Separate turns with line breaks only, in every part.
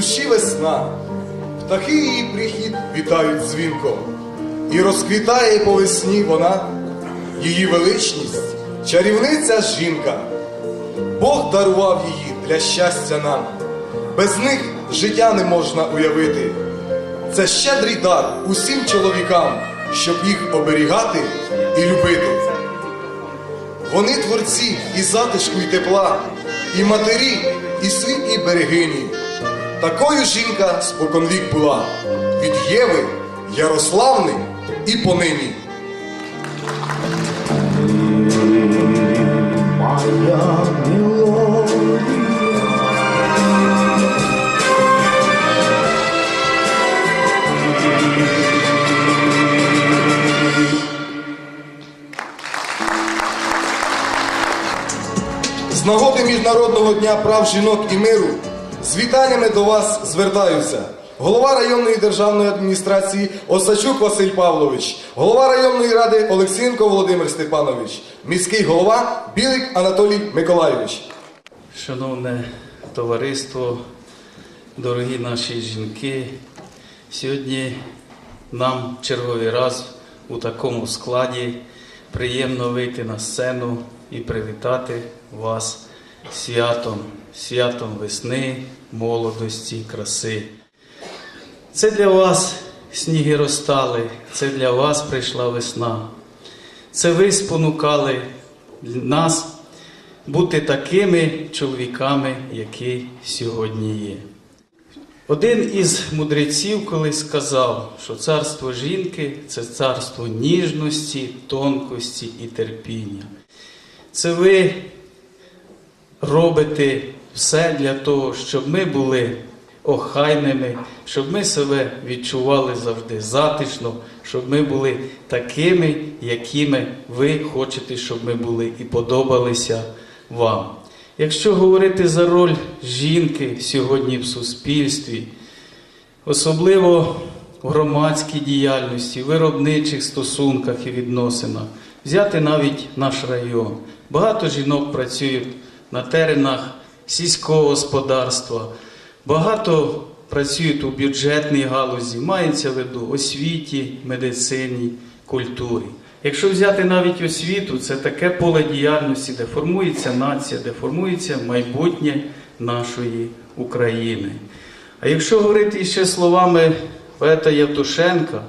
душі весна, птахи її прихід вітають дзвінко, і розквітає по весні вона, її величність, чарівниця жінка. Бог дарував її для щастя нам. Без них життя не можна уявити. Це щедрий дар усім чоловікам, щоб їх оберігати і любити. Вони творці і затишку, і тепла, і матері, і світлі берегині. Такою жінка споконвік була від Єви, Ярославни і понині.
Моя мелодия.
З нагоди Міжнародного дня прав жінок і миру з вітаннями до вас звертаюся. Голова районної державної адміністрації Осачук Василь Павлович, голова районної ради Олексієнко Володимир Степанович, міський голова Білик Анатолій Миколайович.
Шановне товариство, дорогі наші жінки, сьогодні нам черговий раз у такому складі приємно вийти на сцену і привітати вас святом, святом весни, молодості, краси. Це для вас сніги розтали, це для вас прийшла весна. Це ви спонукали нас бути такими чоловіками, які сьогодні є. Один із мудреців колись сказав, що царство жінки це царство ніжності, тонкості і терпіння. Це ви робите все для того, щоб ми були охайними, щоб ми себе відчували завжди затишно, щоб ми були такими, якими ви хочете, щоб ми були і подобалися вам. Якщо говорити за роль жінки сьогодні в суспільстві, особливо в громадській діяльності, виробничих стосунках і відносинах, взяти навіть наш район. Багато жінок працюють на теренах сільського господарства, багато працюють у бюджетній галузі, мається в виду освіті, медицині, культурі. Якщо взяти навіть освіту, це таке поле діяльності, де формується нація, де формується майбутнє нашої України. А якщо говорити ще словами поета Євтушенка,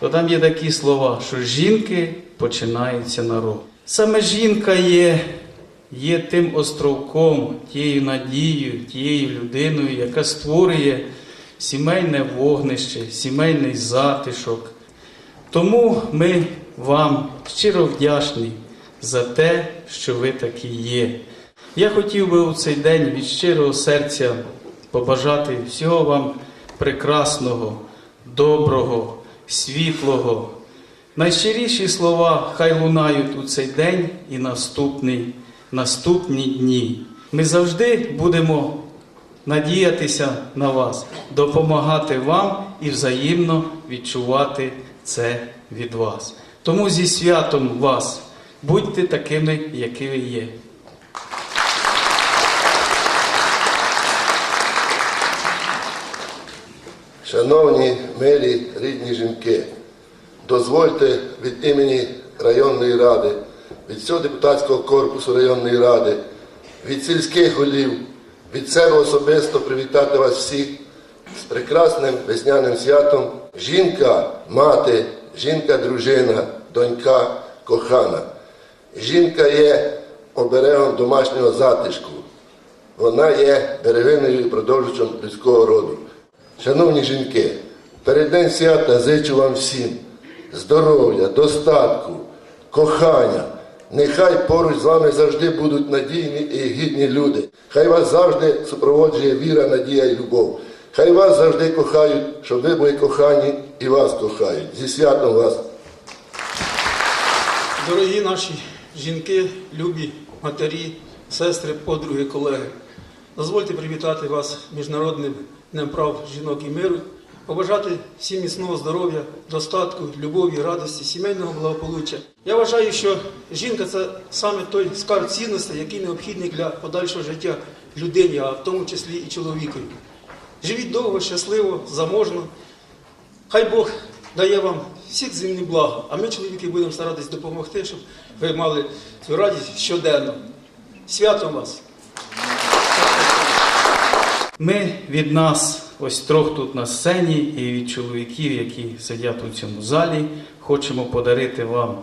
то там є такі слова, що жінки починається народ. Саме жінка є, є тим островком, тією надією, тією людиною, яка створює сімейне вогнище, сімейний затишок. Тому ми вам щиро вдячні за те, що ви такі є. Я хотів би у цей день від щирого серця побажати всього вам прекрасного, доброго, світлого. Найщиріші слова хай лунають у цей день і наступний, наступні дні. Ми завжди будемо надіятися на вас, допомагати вам і взаємно відчувати це від вас. Тому зі святом вас будьте такими, які ви є.
Шановні милі рідні жінки, дозвольте від імені районної ради, від всього депутатського корпусу районної ради, від сільських голів, від себе особисто привітати вас всіх з прекрасним весняним святом. Жінка, мати, жінка, дружина, донька, кохана. Жінка є оберегом домашнього затишку. Вона є берегиною і продовжувачем людського роду. Шановні жінки, перед день свята зичу вам всім здоров'я, достатку, кохання. Нехай поруч з вами завжди будуть надійні і гідні люди. Хай вас завжди супроводжує віра, надія і любов. Хай вас завжди кохають, щоб ви були кохані і вас кохають. Зі святом вас!
Дорогі наші жінки, любі матері, сестри, подруги, колеги, дозвольте привітати вас Міжнародним днем прав жінок і миру, побажати всім міцного здоров'я, достатку, любові, радості, сімейного благополуччя. Я вважаю, що жінка це саме той скарб цінностей, який необхідний для подальшого життя людині, а в тому числі і чоловікові. Живіть довго, щасливо, заможно. Хай Бог дає вам всіх земних благ, а ми, чоловіки, будемо старатись допомогти, щоб ви мали цю радість щоденно. Святом вас!
Ми від нас, ось трьох тут на сцені, і від чоловіків, які сидять у цьому залі, хочемо подарити вам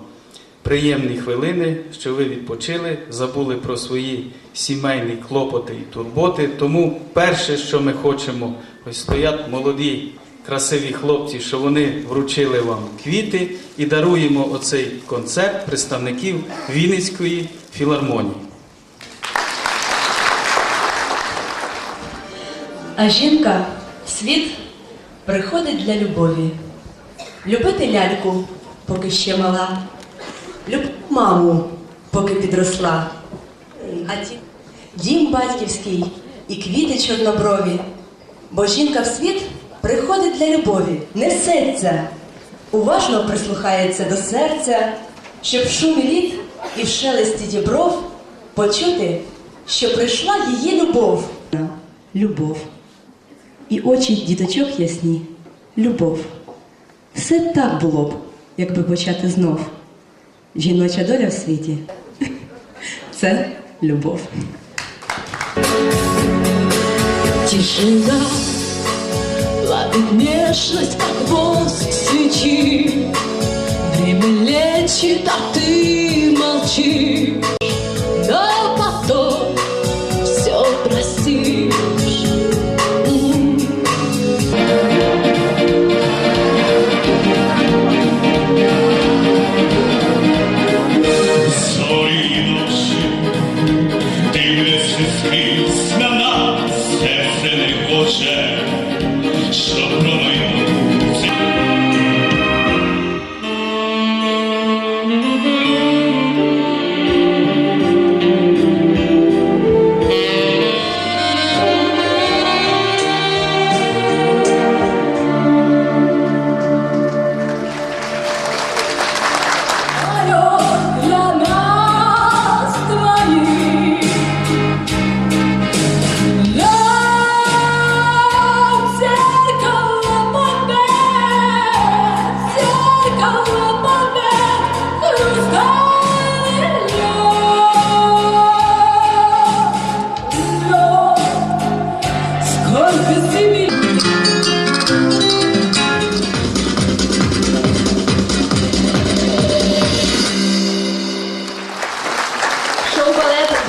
приємні хвилини, що ви відпочили, забули про свої сімейні клопоти і турботи. Тому перше, що ми хочемо, ось стоять молоді, красиві хлопці, що вони вручили вам квіти і даруємо оцей концерт представників Вінницької філармонії.
А жінка світ приходить для любові. Любити ляльку, поки ще мала, любити маму, поки підросла. А ті дім батьківський і квіти чорноброві. Бо жінка в світ приходить для любові, несеться, уважно прислухається до серця, щоб в шумі літ і в шелесті дібров почути, що прийшла її любов. Любов. І очі діточок ясні. Любов. Все так було б, якби почати знов. Жіноча доля в світі це любов.
Тишина плавит нежность, как воск свечи. Время лечит, а ты молчишь.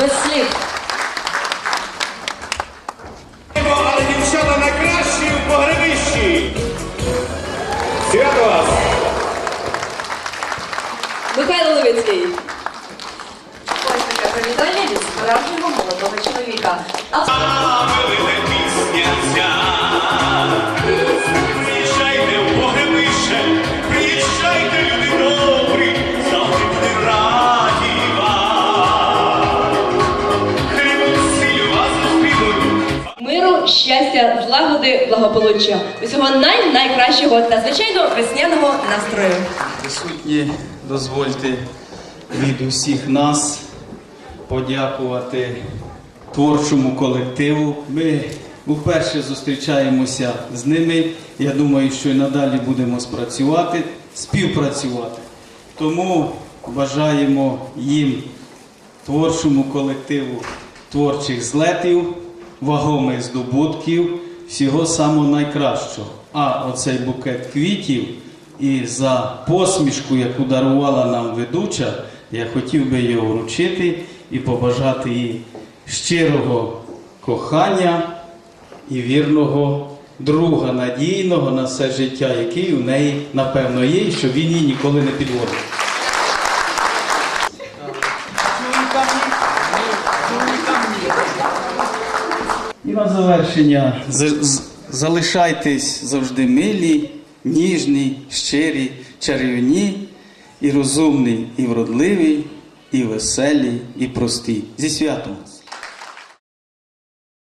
Без слів.
Але дівчата найкращі у погребищі. Свято вас!
Михайло Левицький. Ось таке привітання від справжнього молодого чоловіка. Щастя, злагоди, благополуччя. Усього най найкращого та звичайно весняного настрою.
Присутні, дозвольте від усіх нас подякувати творчому колективу. Ми вперше зустрічаємося з ними. Я думаю, що і надалі будемо спрацювати, співпрацювати. Тому бажаємо їм, творчому колективу, творчих злетів, вагомих здобутків, всього самого найкращого. А оцей букет квітів і за посмішку, яку дарувала нам ведуча, я хотів би його вручити і побажати їй щирого кохання і вірного друга, надійного на все життя, який у неї, напевно, є, і щоб він її ніколи не підводив. І на завершення залишайтесь завжди милі, ніжні, щирі, чарівні, і розумні, і вродливі, і веселі, і прості. Зі святом!